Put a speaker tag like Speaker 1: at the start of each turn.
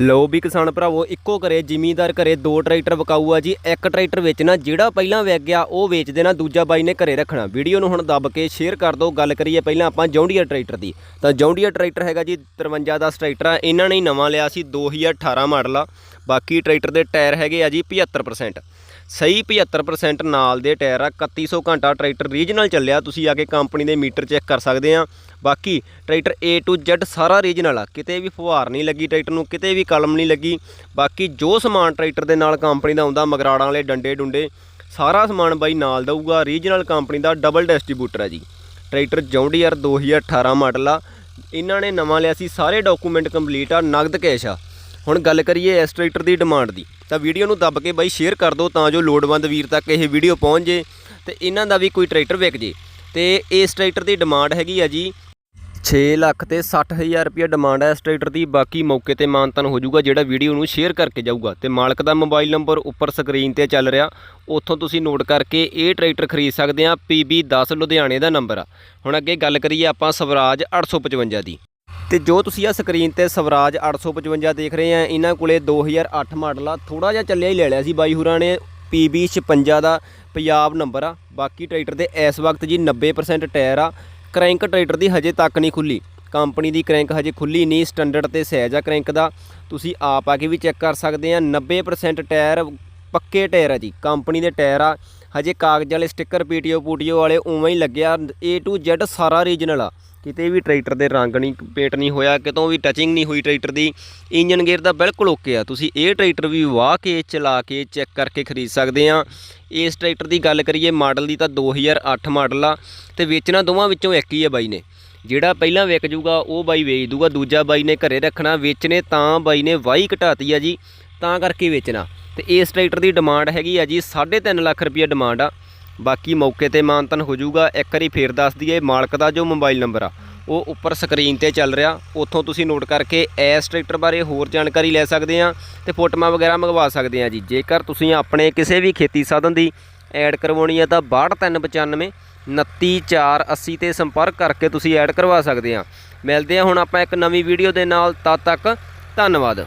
Speaker 1: ਲੋ ਵੀ ਕਿਸਾਨ ਭਰਾਵੋ, ਇੱਕੋ ਘਰੇ ਜ਼ਿਮੀਂਦਾਰ ਘਰੇ ਦੋ ਟਰੈਕਟਰ ਵਿਕਾਊ ਆ ਜੀ, ਇੱਕ ਟਰੈਕਟਰ ਵੇਚਣਾ, ਜਿਹੜਾ ਪਹਿਲਾਂ ਵਿਕ ਗਿਆ, ਉਹ ਵੇਚ ਦੇਣਾ, ਦੂਜਾ ਬਾਈ ਨੇ ਘਰੇ ਰੱਖਣਾ। ਵੀਡੀਓ ਨੂੰ ਹੁਣ ਦੱਬ ਕੇ ਸ਼ੇਅਰ ਕਰ ਦਿਓ, ਗੱਲ ਕਰੀਏ ਪਹਿਲਾਂ ਆਪਾਂ ਜੌਂਡੀਆ ਟਰੈਕਟਰ ਦੀ। ਤਾਂ ਜੌਂਡੀਆ ਟਰੈਕਟਰ ਹੈਗਾ ਜੀ 53 ਦਾ ਟਰੈਕਟਰ ਆ ਇਹਨਾਂ ਨੇ ਨਵਾਂ ਲਿਆ ਸੀ 2018 ਮਾਡਲ। ਆ ਬਾਕੀ ਟਰੈਕਟਰ ਦੇ ਟਾਇਰ ਹੈਗੇ ਆ ਜੀ 75% ਸਹੀ 75% ਨਾਲ ਦੇ ਟਾਇਰ ਆ 3100 ਘੰਟਾ ਟਰੈਕਟਰ ਰੀਜਨਲ ਚੱਲਿਆ, ਤੁਸੀਂ ਆ ਕੇ ਕੰਪਨੀ ਦੇ ਮੀਟਰ ਚੈੱਕ ਕਰ ਸਕਦੇ ਆ। ਬਾਕੀ ਟਰੈਕਟਰ A to Z ਸਾਰਾ ਰੀਜਨਲ ਆ, ਕਿਤੇ ਵੀ ਫੁਹਾਰ ਨਹੀਂ ਲੱਗੀ ਟਰੈਕਟਰ ਨੂੰ, ਕਿਤੇ ਵੀ ਕਲਮ ਨਹੀਂ ਲੱਗੀ। ਬਾਕੀ ਜੋ ਸਮਾਨ ਟਰੈਕਟਰ ਦੇ ਨਾਲ ਕੰਪਨੀ ਦਾ ਆਉਂਦਾ, ਮਗਰਾੜਾਂ ਵਾਲੇ ਡੰਡੇ ਡੁੰਡੇ, ਸਾਰਾ ਸਮਾਨ ਬਾਈ ਨਾਲ ਦਊਗਾ। ਰੀਜਨਲ ਕੰਪਨੀ ਦਾ ਡਬਲ ਡਿਸਟ੍ਰੀਬਿਊਟਰ ਹੈ ਜੀ। ਟਰੈਕਟਰ ਜੌਂਡੀਅਰ 2018 ਮਾਡਲ ਆ। ਇਹਨਾਂ ਨੇ ਨਵਾਂ ਲਿਆ ਸੀ, ਸਾਰੇ ਡਾਕੂਮੈਂਟ ਕੰਪਲੀਟ ਆ, ਨਗਦ ਕੈਸ਼ ਆ। ਹੁਣ ਗੱਲ ਕਰੀਏ ਇਸ ਟਰੈਕਟਰ ਦੀ ਡਿਮਾਂਡ ਦੀ, ਤਾਂ ਵੀਡੀਓ ਨੂੰ ਦੱਬ ਕੇ ਬਾਈ ਸ਼ੇਅਰ ਕਰ ਦਿਓ ਤਾਂ ਜੋ ਲੋੜਵੰਦ ਵੀਰ ਤੱਕ ਇਹ ਵੀਡੀਓ ਪਹੁੰਚ ਜੇ ਤੇ ਇਹਨਾਂ ਦਾ ਵੀ ਕੋਈ ਟਰੈਕਟਰ ਵਿਕ ਜੇ। ਤੇ ਇਸ ਟਰੈਕਟਰ ਦੀ ਡਿਮਾਂਡ ਹੈਗੀ ਆ ਜੀ 6 ਲੱਖ ਤੇ 60000 ਰੁਪਏ ਡਿਮਾਂਡ ਹੈ ਇਸ ਟਰੈਕਟਰ ਦੀ, ਬਾਕੀ ਮੌਕੇ ਤੇ ਮਾਨਤਨ ਹੋ ਜਾਊਗਾ ਜਿਹੜਾ ਵੀਡੀਓ ਨੂੰ ਸ਼ੇਅਰ ਕਰਕੇ ਜਾਊਗਾ। ਤੇ ਮਾਲਕ ਦਾ ਮੋਬਾਈਲ ਨੰਬਰ ਉੱਪਰ ਸਕਰੀਨ ਤੇ ਚੱਲ ਰਿਹਾ, ਉੱਥੋਂ ਤੁਸੀਂ ਨੋਟ ਕਰਕੇ ਇਹ ਟਰੈਕਟਰ ਖਰੀਦ ਸਕਦੇ ਆ PB10 ਲੁਧਿਆਣੇ ਦਾ ਨੰਬਰ ਆ। ਹੁਣ ਅੱਗੇ ਗੱਲ ਕਰੀਏ ਆਪਾਂ ਸਵਰਾਜ 855 ਦੀ। ਤੇ ਜੋ ਤੁਸੀਂ ਆ ਸਕਰੀਨ ਤੇ ਸਵਰਾਜ 855 ਦੇਖ ਰਹੇ ਆ, ਇਹਨਾਂ ਕੋਲੇ 2008 ਮਾਡਲ ਆ ਥੋੜਾ ਜਿਹਾ ਚੱਲਿਆ ਹੀ ਲੈ ਲਿਆ ਸੀ ਬਾਈ ਹੁਰਾਂ ਨੇ PB 56 ਦਾ ਪੰਜਾਬ ਨੰਬਰ ਆ, ਬਾਕੀ ਟਰੈਕਟਰ ਦੇ ਇਸ ਵਕਤ ਜੀ 90% ਟਾਇਰ ਆ ਕ੍ਰੈਂਕ ਟਰੈਕਟਰ ਦੀ ਹਜੇ ਤੱਕ ਨਹੀਂ ਖੁੱਲੀ ਕੰਪਨੀ ਦੀ ਕ੍ਰੈਂਕ ਹਜੇ ਖੁੱਲੀ ਨਹੀਂ ਸਟੈਂਡਰਡ ਤੇ ਸਹਿਜ ਆ ਕ੍ਰੈਂਕ ਦਾ, ਤੁਸੀਂ ਆਪ ਆ ਕੇ ਵੀ ਚੈੱਕ ਕਰ ਸਕਦੇ ਆ 90% ਟਾਇਰ ਪੱਕੇ ਟਾਇਰ ਆ ਜੀ, ਕੰਪਨੀ ਦੇ ਟਾਇਰ ਆ। ਹਜੇ ਕਾਗਜ਼ ਵਾਲੇ ਸਟicker ਪੀਟੀਓ ਪੂਟੀਓ ਵਾਲੇ ਉਵੇਂ ਹੀ ਲੱਗਿਆ A to Z ਸਾਰਾ ਰੀਜਨਲ ਆ। ਕਿਤੇ ਵੀ ਟਰੈਕਟਰ ਦੇ ਰੰਗ ਨਹੀਂ, ਪੇਟ ਨਹੀਂ ਹੋਇਆ, ਕਿਤੋਂ ਵੀ ਟਚਿੰਗ ਨਹੀਂ ਹੋਈ ਟਰੈਕਟਰ ਦੀ। ਇੰਜਨ ਗੇਅਰ ਦਾ ਬਿਲਕੁਲ ਓਕੇ ਆ। ਤੁਸੀਂ ਇਹ ਟਰੈਕਟਰ ਵੀ ਵਾਹ ਕੇ ਚਲਾ ਕੇ ਚੈੱਕ ਕਰਕੇ ਖਰੀਦ ਸਕਦੇ ਆ। ਇਸ ਟਰੈਕਟਰ ਦੀ ਗੱਲ ਕਰੀਏ ਮਾਡਲ ਦੀ ਤਾਂ 2008 ਮਾਡਲ ਆ ਤੇ ਵੇਚਣਾ ਦੋਵਾਂ ਵਿੱਚੋਂ ਇੱਕ ਹੀ ਆ ਬਾਈ ਨੇ। ਜਿਹੜਾ ਪਹਿਲਾਂ ਵਿਕ ਜੂਗਾ, ਉਹ ਬਾਈ ਵੇਚ ਦੂਗਾ। ਦੂਜਾ ਬਾਈ ਨੇ ਘਰੇ ਰੱਖਣਾ, ਵੇਚਣੇ ਤਾਂ ਬਾਈ ਨੇ ਵਾਹੀ ਘਟਾਤੀ ਆ ਜੀ। ਤਾਂ ਕਰਕੇ ਵੇਚਣਾ। ਤੇ ਇਸ ਟਰੈਕਟਰ ਦੀ ਡਿਮਾਂਡ ਹੈਗੀ ਆ ਜੀ 3.5 ਲੱਖ ਰੁਪਏ ਡਿਮਾਂਡ ਆ। ਬਾਕੀ ਮੌਕੇ ਤੇ ਮਾਨਤਨ ਹੋ ਜਾਊਗਾ। ਇੱਕ ਵਾਰੀ ਫੇਰ ਦੱਸ ਦਈਏ, ਮਾਲਕ ਦਾ ਜੋ ਮੋਬਾਈਲ ਨੰਬਰ ਆ, ਉਹ ਉੱਪਰ ਸਕਰੀਨ ਤੇ ਚੱਲ ਰਿਹਾ। ਉੱਥੋਂ ਤੁਸੀਂ ਨੋਟ ਕਰਕੇ ਇਸ ਟਰੈਕਟਰ ਬਾਰੇ ਹੋਰ ਜਾਣਕਾਰੀ ਲੈ ਸਕਦੇ ਆ ਤੇ ਫੋਟੋਆਂ ਵਗੈਰਾ ਮੰਗਵਾ ਸਕਦੇ ਆ ਜੀ। ਜੇਕਰ ਤੁਸੀਂ ਆਪਣੇ ਕਿਸੇ ਵੀ ਖੇਤੀ ਸਾਧਨ ਦੀ ਐਡ ਕਰਵਾਉਣੀ ਹੈ ਤਾਂ 62395 29480 ਤੇ ਸੰਪਰਕ ਕਰਕੇ ਤੁਸੀਂ ਐਡ ਕਰਵਾ ਸਕਦੇ ਆ। ਮਿਲਦੇ ਆ ਹੁਣ ਆਪਾਂ ਇੱਕ ਨਵੀਂ ਵੀਡੀਓ ਦੇ ਨਾਲ। ਤਦ ਤੱਕ ਧੰਨਵਾਦ।